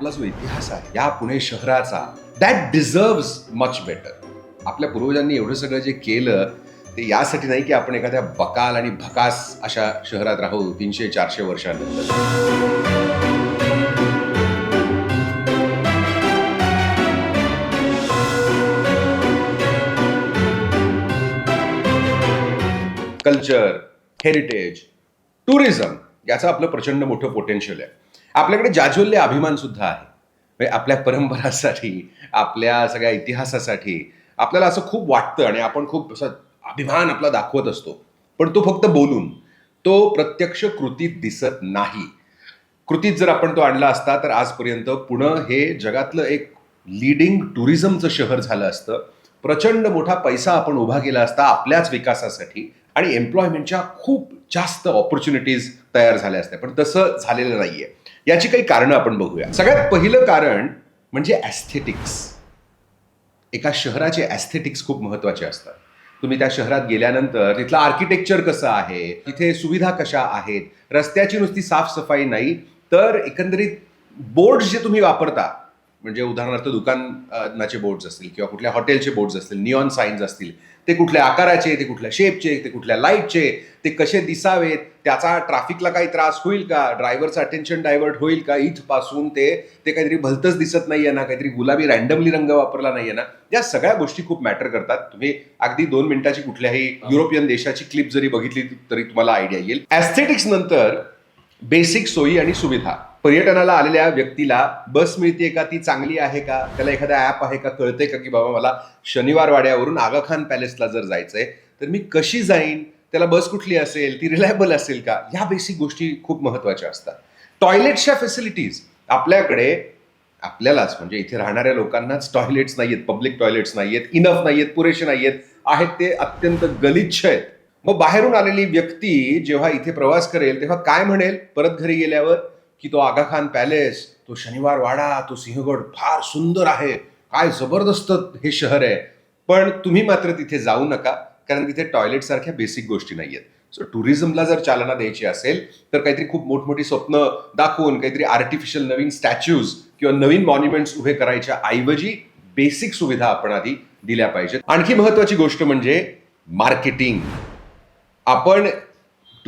आपला जो इतिहास आहे या पुणे शहराचा दॅट डिझर्व्स मच बेटर आपल्या पूर्वजांनी एवढं सगळं जे केलं ते यासाठी नाही की आपण एखाद्या बकाल आणि भकास अशा शहरात राहू तीनशे चारशे वर्षानंतर. कल्चर हेरिटेज टुरिझम याचं आपलं प्रचंड मोठं पोटेन्शियल आहे. आपल्याकडे जाज्वल्य अभिमान सुद्धा आहे. म्हणजे आपल्या परंपरासाठी आपल्या सगळ्या इतिहासासाठी आपल्याला असं खूप वाटतं आणि आपण खूप असं अभिमान आपला दाखवत असतो. पण तो फक्त बोलून तो प्रत्यक्ष कृतीत दिसत नाही. कृतीत जर आपण तो आणला असता तर आजपर्यंत पुणं हे जगातलं एक लीडिंग टुरिझमचं शहर झालं असतं. प्रचंड मोठा पैसा आपण उभा केला असता आपल्याच विकासासाठी आणि एम्प्लॉयमेंटच्या खूप जास्त ऑपॉर्च्युनिटीज तयार झाल्या असत्या. पण तसं झालेलं नाही आहे याची काही कारणं आपण बघूया. सगळ्यात पहिलं कारण म्हणजे ॲस्थेटिक्स एका शहराचे ॲस्थेटिक्स खूप महत्त्वाचे असतात. तुम्ही त्या शहरात गेल्यानंतर तिथलं आर्किटेक्चर कसं आहे तिथे सुविधा कशा आहेत रस्त्याची नुसती साफसफाई नाही तर एकंदरीत बोर्ड जे तुम्ही वापरता म्हणजे उदाहरणार्थ दुकानाचे बोर्ड्स असतील किंवा कुठल्या हॉटेलचे बोर्ड्स असतील निऑन साईन्स असतील ते कुठल्या आकाराचे ते कुठल्या शेपचे ते कुठल्या लाईटचे ते कसे दिसावेत त्याचा ट्रॅफिकला काही त्रास होईल का? ड्रायव्हरचं अटेन्शन डायव्हर्ट होईल का? इथपासून ते ते काहीतरी भलतंच दिसत नाहीये ना? काहीतरी गुलाबी रँडमली रंग वापरला नाहीये ना? या सगळ्या गोष्टी खूप मॅटर करतात. तुम्ही अगदी दोन मिनिटाची कुठल्याही युरोपियन देशाची क्लिप जरी बघितली तरी तुम्हाला आयडिया येईल. ॲस्थेटिक्स नंतर बेसिक सोयी आणि सुविधा. पर्यटनाला आलेल्या व्यक्तीला बस मिळते का? ती चांगली आहे का? त्याला एखादा ॲप आहे का? कळते का की बाबा मला शनिवार वाड्यावरून आगाखान पॅलेसला जर जायचंय तर मी कशी जाईन? त्याला बस कुठली असेल? ती रिलायबल असेल का? ह्या बेसिक गोष्टी खूप महत्त्वाच्या असतात. टॉयलेट्सच्या फॅसिलिटीज आपल्याकडे आपल्यालाच म्हणजे इथे राहणाऱ्या लोकांनाच टॉयलेट्स नाहीयेत पब्लिक टॉयलेट्स नाही आहेत इनफ नाहीयेत पुरेसे नाहीयेत आहेत ते अत्यंत गलिच्छ आहेत. मग बाहेरून आलेली व्यक्ती जेव्हा इथे प्रवास करेल तेव्हा काय म्हणेल? परत घरी गेल्यावर? की तो आगाखान पॅलेस तो शनिवार वाडा तो सिंहगड फार सुंदर आहे. काय जबरदस्त हे शहर आहे. पण तुम्ही मात्र तिथे जाऊ नका कारण तिथे टॉयलेट सारख्या बेसिक गोष्टी नाही आहेत सो टुरिझमला जर चालना द्यायची असेल तर काहीतरी खूप मोठमोठी स्वप्न दाखवून काहीतरी आर्टिफिशियल नवीन स्टॅच्यूज किंवा नवीन मॉन्युमेंट्स उभे करायच्या ऐवजी बेसिक सुविधा आपण आधी दिल्या पाहिजेत. आणखी महत्वाची गोष्ट म्हणजे मार्केटिंग आपण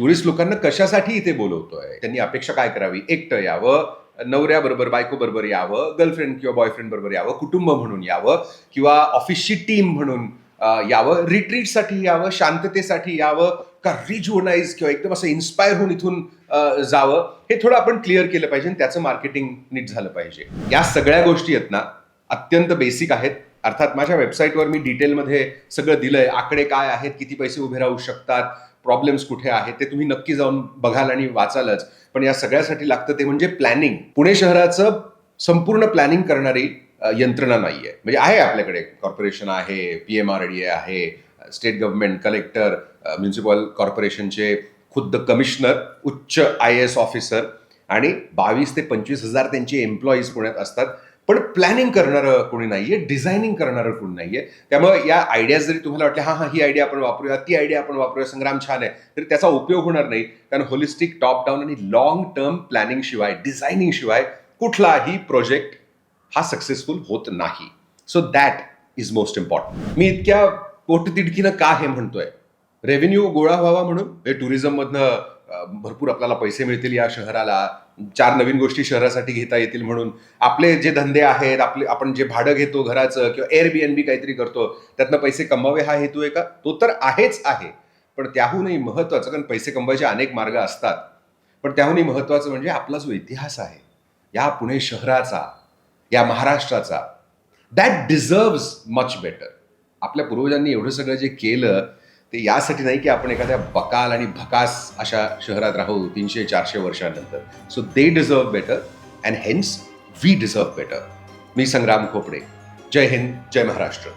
टुरिस्ट लोकांना कशासाठी इथे बोलवतोय? त्यांनी अपेक्षा काय करावी? एकटं यावं नवऱ्याबरोबर बायको बरोबर यावं गर्लफ्रेंड किंवा बॉयफ्रेंड बरोबर यावं कुटुंब म्हणून यावं किंवा ऑफिसची टीम म्हणून यावं रिट्रीटसाठी यावं शांततेसाठी यावं का रिज्युनाइज किंवा एकदम असं इन्स्पायर होऊन इथून जावं हे थोडं आपण क्लिअर केलं पाहिजे आणि त्याचं मार्केटिंग नीट झालं पाहिजे. या सगळ्या गोष्टी आहेत ना अत्यंत बेसिक आहेत. अर्थात माझ्या वेबसाईटवर मी डिटेलमध्ये सगळं दिलंय. आकडे काय आहेत? किती पैसे उभे राहू शकतात? प्रॉब्लेम्स कुठे आहेत ते तुम्ही नक्की जाऊन बघाल आणि वाचालच. पण या सगळ्यासाठी लागतं ते म्हणजे प्लॅनिंग पुणे शहराचं संपूर्ण प्लॅनिंग करणारी यंत्रणा नाही आहे म्हणजे आहे आपल्याकडे. कॉर्पोरेशन आहे P M R D A आहे स्टेट गव्हर्नमेंट कलेक्टर म्युन्सिपल कॉर्पोरेशनचे खुद्द कमिशनर उच्च आय एस ऑफिसर आणि बावीस ते पंचवीस हजार त्यांचे एम्प्लॉईज पुण्यात असतात. पण प्लॅनिंग करणारं कोणी नाहीये डिझायनिंग करणारं कोणी नाहीये. त्यामुळे या आयडियाज जरी तुम्हाला वाटल्या हा हा ही आयडिया आपण वापरूया ती आयडिया आपण वापरूया संग्राम छान आहे तर त्याचा उपयोग होणार नाही. कारण होलिस्टिक टॉप डाऊन आणि लॉंग टर्म प्लॅनिंग शिवाय डिझायनिंग शिवाय कुठलाही प्रोजेक्ट हा सक्सेसफुल होत नाही. So that is most important मी इतक्या पोटतिडकीनं का हे म्हणतोय? रेव्हेन्यू गोळा व्हावा म्हणून? हे टुरिझममधनं भरपूर आपल्याला पैसे मिळतील या शहराला. चार नवीन गोष्टी शहरासाठी घेता येतील म्हणून. आपले जे धंदे आहेत आपले आपण जे भाडं घेतो घराचं किंवा एअर बी एन बी काहीतरी करतो त्यातनं पैसे कमवावे हा हेतू आहे का? तो तर आहेच आहे. पण त्याहूनही महत्वाचं कारण पैसे कमवायचे अनेक मार्ग असतात. पण त्याहूनही महत्वाचं म्हणजे आपला जो इतिहास आहे या पुणे शहराचा या महाराष्ट्राचा दॅट डिझर्व्स मच बेटर आपल्या पूर्वजांनी एवढं सगळं जे केलं ते यासाठी नाही की आपण एखाद्या बकाल आणि भकास अशा शहरात राहू तीनशे चारशे वर्षानंतर. So they deserve better and hence we deserve better मी संग्राम खोपडे. जय हिंद जय महाराष्ट्र.